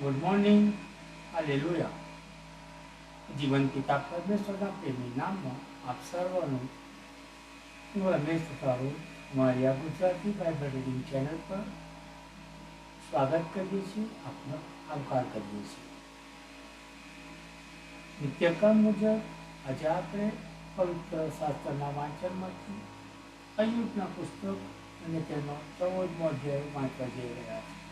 Good morning hallelujah જીવન પિતા પરમેશ્વરના પ્રેમી નામમાં આપ સર્વનું હું રમેશ તારું મારી આ ગુજરાતી બાઇબલ રીડિંગ ચેનલ પર સ્વાગત કરીએ છીએ, આપનો આવકાર કરીએ છીએ. નિત્યક્રમ મુજબ આજે આપણે પવિત્ર શાસ્ત્રના વાંચનમાંથી અયુગના પુસ્તક અને તેનો ચૌદમો અધ્યાય વાંચવા જઈ રહ્યા છીએ.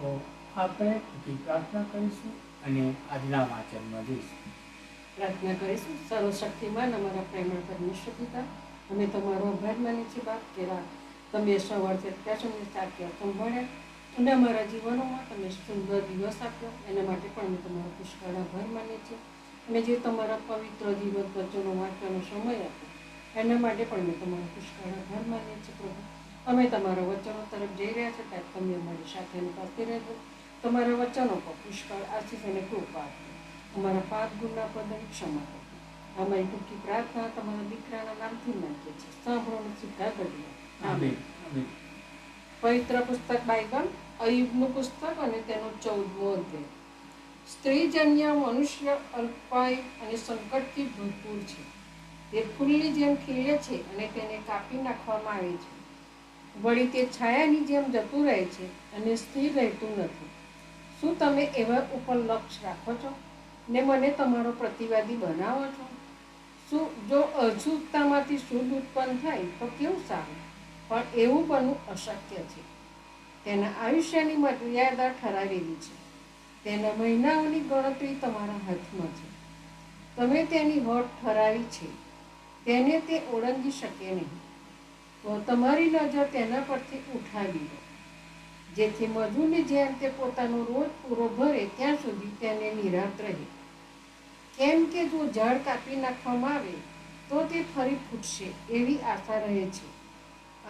તો આપણે ટૂંકી પ્રાર્થના કરીશું અને આજના વાંચનમાં જઈશું. પ્રાર્થના કરીશું. સર્વશક્તિમાન અમારા પ્રેમળ પરમેશ્વર પિતા, અમે તમારો આભાર માની છીએ બાપ, કે તમે સવારથી અત્યાર સુધી સાચી સંભાળ્યા અને અમારા જીવનોમાં તમે સુંદર દિવસ આપ્યો. એના માટે પણ અમે તમારો પુષ્કળ આભાર માનીએ છીએ. અને જે તમારા પવિત્ર દિવસ વચ્ચેનો વાંચવાનો સમય આપ્યો, એના માટે પણ અમે તમારો પુષ્કળ આભાર માનીએ છીએ પ્રભુ. અમે તમારા વચનો તરફ જઈ રહ્યા છે ત્યારે તમે અમારી સાથે કરતી રહેજો. તમારા વચનો પર પુષ્કળ આશીષ અને કૃપા અમારા પાપ ગુના પદની ક્ષમા કરો. અમારી ટૂંકી પ્રાર્થના તમારા દીકરાના નામથી નાખીએ છીએ સાંભળોને સ્વીકાર કરી લો. આમેન. આમેન. પવિત્ર પુસ્તક બાઇબલ અયુબનું પુસ્તક અને તેનો ચૌદમો અધ્યાય. સ્ત્રીજન્ય મનુષ્ય અલ્પાય અને સંકટથી ભરપૂર છે. તે ફૂલની જેમ ખીલે છે અને તેને કાપી નાખવામાં આવે છે. વળી તે છાયાની જેમ જતું રહે છે અને સ્થિર રહેતું નથી. શું તમે એવા ઉપર લક્ષ્ય રાખો છો? ને મને તમારો પ્રતિવાદી બનાવો છો? શું જો અશુદ્ધતામાંથી શુદ્ધ ઉત્પન્ન થાય તો કેવું સારું? પણ એવું બનવું અશક્ય છે. તેના આયુષ્યની મર્યાદા ઠરાવેલી છે. તેના મહિનાઓની ગણતરી તમારા હાથમાં છે. તમે તેની હોટ ઠરાવી છે. તેને તે ઓળંગી શકે નહીં. તો તમારી નજર તેના પરથી ઉઠાવી લો. જેથી મધુની જેમ તે પોતાનો રોજ પૂરો ભરે ત્યાં સુધી તેને નિરાંત રહે. કેમ કે જો ઝાડ કાપી નાખવામાં આવે, તો તે ફરી ફૂટશે એવી આશા રહે છે.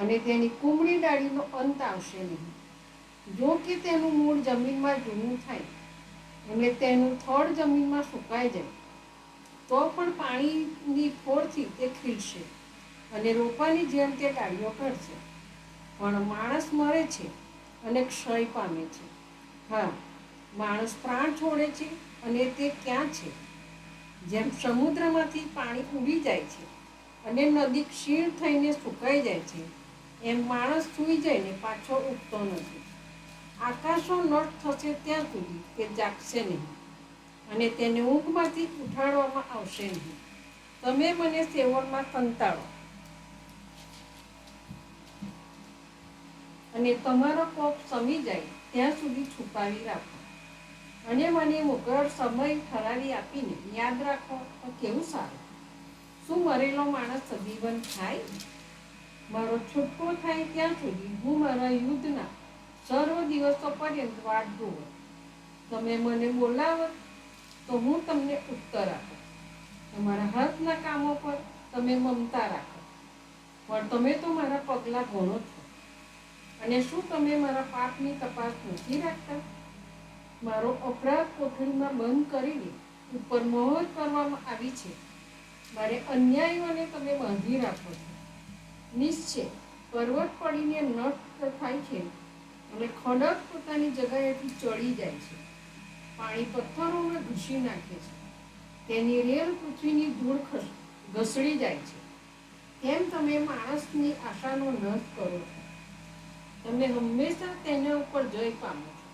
અને તેની કુમળી ડાળીનો અંત આવશે નહીં. જો કે તેનું મૂળ જમીનમાં જૂનું થાય અને તેનું થડ જમીનમાં સુકાઈ જાય, તો પણ પાણીની ફોરથી તે ખીલશે. અને રોપાની જેમ તે ડાળીઓ કરશે. પણ માણસ મરે છે અને ક્ષય પામે છે. હા, માણસ પ્રાણ છોડે છે અને તે ક્યાં છે? જેમ સમુદ્રમાંથી પાણી ઉડી જાય છે અને નદી ક્ષીણ થઈને સુકાઈ જાય છે, એમ માણસ સૂઈ જઈને પાછો ઉગતો નથી. આકાશો નટ થશે ત્યાં સુધી તે જાગશે નહીં અને તેને ઊંઘમાંથી ઉઠાડવામાં આવશે નહીં. તમે મને સેવનમાં સંતાડો અને તમારો કોપ સમી જાય ત્યાં સુધી છુપાવી રાખો. અને મને મોકળ સમય ઠરાવી આપીને યાદ રાખો તો કેવું સારું. શું મરેલો માણસ સજીવન થાય? મારો છૂટકો થાય ત્યાં સુધી હું મારા યુદ્ધના સર્વ દિવસો પર્યંત વાટ જોઉં. તમે મને બોલાવો તો હું તમને ઉત્તર આપો. તમારા હાથના કામો પર તમે મમતા રાખો. પણ તમે તો મારા પગલાં ગણો છો. અને શું તમે મારા પાપની તપાસ નથી રાખતા? મારો અપરાધ કોઠડીમાં બંધ કરીને ઉપર મોહર કરવામાં આવી છે. મારે અન્યાયોને તમે બાંધી રાખો છો. નિશ્ચય, પર્વત પડીને નષ્ટ થાય છે, અને ખડક પોતાની જગ્યાએથી ચડી જાય છે. પાણી પથ્થરોમાં ઘૂસી નાખે છે. તેની રેલ પૃથ્વીની ધૂળ ઘસડી જાય છે. તેમ તમે માણસની આશાનો નશ કરો છો. તમે હંમેશા તેના ઉપર જય પામો છો.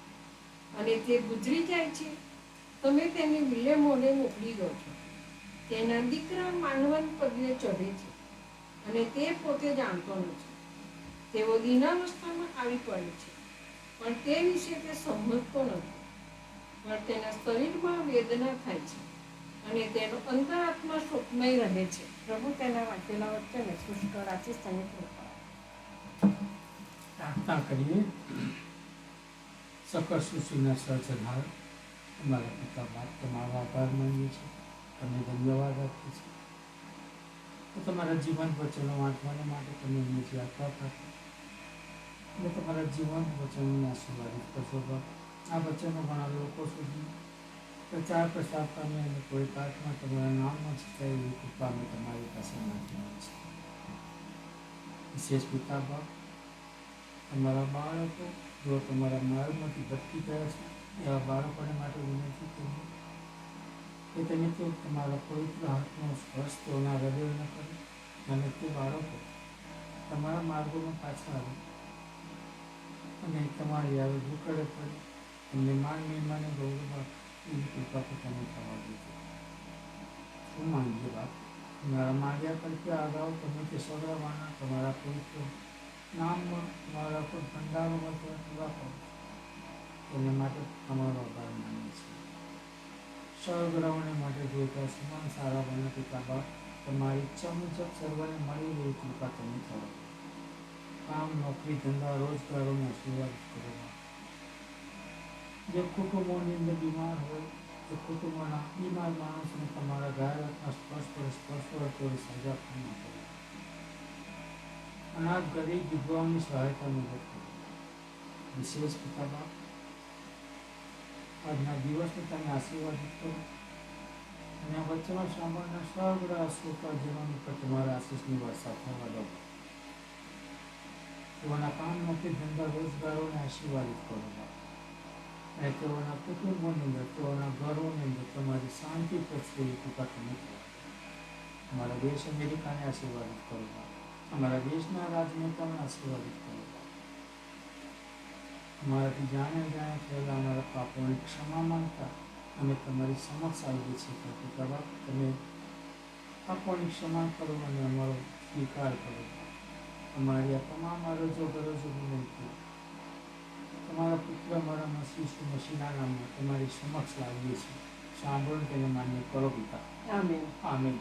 અને તે ગુજરી જાય છે, તમે તેને વિલે મોઢે મોકલી દો છો. તેના દીકરા માનવન પગલે ચઢે છે અને તે પોતે જાણતો નથી. તેઓ દીનાવસ્થામાં આવી પડે છે, પણ તે વિશે તે સમજતો નથી. પણ તેના શરીરમાં વેદના થાય છે અને તેનો અંતરાત્મા શોકમય રહે છે. પ્રભુ તેના વાંચેલા વચ્ચે શુષ્ક અને કૃપા પ્રાર્થના કરીએ સકળ સૃષ્ટિના સર્જનહાર અમારા પિતા બાપ તમારો આભાર માનીએ છીએ તમને ધન્યવાદ આપીએ છીએ તો તમારા જીવન વચનો વાંચવાને માટે તમે અમને જે આપવા આપો અને તમારા જીવન વચનોને આશીર્વાદિત કરશો બાપ આ વચનો ઘણા લોકો સુધી પ્રચાર પ્રસાર પામે અને કોઈ પાઠમાં તમારા નામમાં છતાં એવી કૃપા અમે તમારી પાસે માંગીએ છીએ વિશેષ પિતા બાપ તમારા બાળકો, જો તમારા માર્ગમાંથી ભટકી ગયા છે, એવા બાળકોને માટે વિનંતી કરીએ કે તમે તો તમારા પવિત્ર હાથનો સ્પર્શ તેઓના હૃદયને કરે અને તે બાળકો તમારા માર્ગોમાં પાછા આવે. અને તમારી આવે દુકડે પડે. એમને માન મહિમાને ગૌરવમાં એવી કૃપા પોતાને થવા દીધો શું માંગીએ બાપ તમારા માંગ્યા કરતા અગાઉ તમે તે સગડાવાના તમારા પવિત્ર નામમાં પર ભંડારોમાં પૂરા કરો. માટે તમારો આભાર માનીએ છીએ. સગડાઓને માટે જોઈતા સમાન સારા બને પિતા તમારી ઈચ્છા મુજબ સર્વને મળી રહી કૃપા તમે કરો. કામ, નોકરી, ધંધા, રોજગારોને આશીર્વાદ કરવા જે કુટુંબોની અંદર બીમાર હોય તો કુટુંબના બીમાર માણસને તમારા ગાયકના સ્પષ્ટ સ્પર્શ પર સજા પણ કરો અનાથ ગરીબ વિધવાઓની સહાયતા મદદ વિશેષ પિતા બાપ આજના દિવસને તમે આશીર્વાદિત કરો અને આ વચનો સાંભળનાર સગળા શ્રોતાજનોની પર તમારા આશીષની વર્ષા થવા દો તેઓના કામ માટે ધંધા રોજગારોને આશીર્વાદિત કરો. અને તેઓના કુટુંબોની અંદર, તેઓના ઘરોની અંદર તમારી શાંતિ એવી કૃપા તમે કરો અમારા દેશ અમેરિકાને આશીર્વાદિત કરો. અમારા દેશના રાજનેતાઓને આશીર્વાદિત કરો. અમારાથી જાણે જાણે થયેલા અમારા પાપોની ક્ષમા માંગતા અમે તમારી સમક્ષ આવીએ છીએ કે પિતા તમે પાપોની ક્ષમા કરો અને અમારો સ્વીકાર કરો. અમારી આ તમામ અરજો ગરજો વિનંતી. તમારા પુત્ર મારા મસીહ મસીના નામમાં તમારી સમક્ષ લાવીએ છીએ. સાંભળો તેને માન્ય કરો પિતા. Amen amen